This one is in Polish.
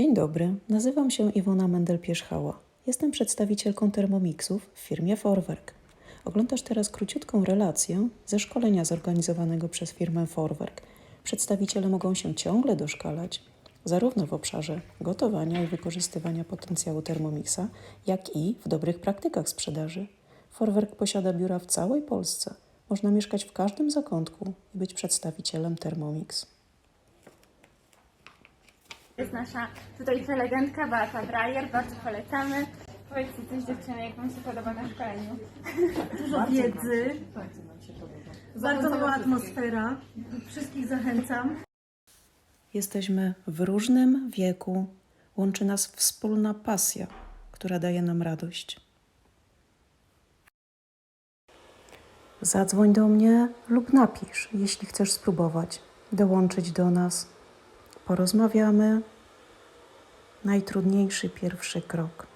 Dzień dobry, nazywam się Iwona Mendel-Pierzchała. Jestem przedstawicielką Thermomixów w firmie Forwerk. Oglądasz teraz króciutką relację ze szkolenia zorganizowanego przez firmę Forwerk. Przedstawiciele mogą się ciągle doszkalać, zarówno w obszarze gotowania i wykorzystywania potencjału Thermomixa, jak i w dobrych praktykach sprzedaży. Forwerk posiada biura w całej Polsce. Można mieszkać w każdym zakątku i być przedstawicielem Thermomix. Jest nasza tutaj prelegentka Beata Brajer, bardzo polecamy. Powiedzcie coś dziewczyny, jak Wam się podoba na szkoleniu. dużo wiedzy, bardzo miła atmosfera. Wszystkich zachęcam. Jesteśmy w różnym wieku, łączy nas wspólna pasja, która daje nam radość. Zadzwoń do mnie lub napisz, jeśli chcesz spróbować dołączyć do nas. Porozmawiamy. Najtrudniejszy pierwszy krok.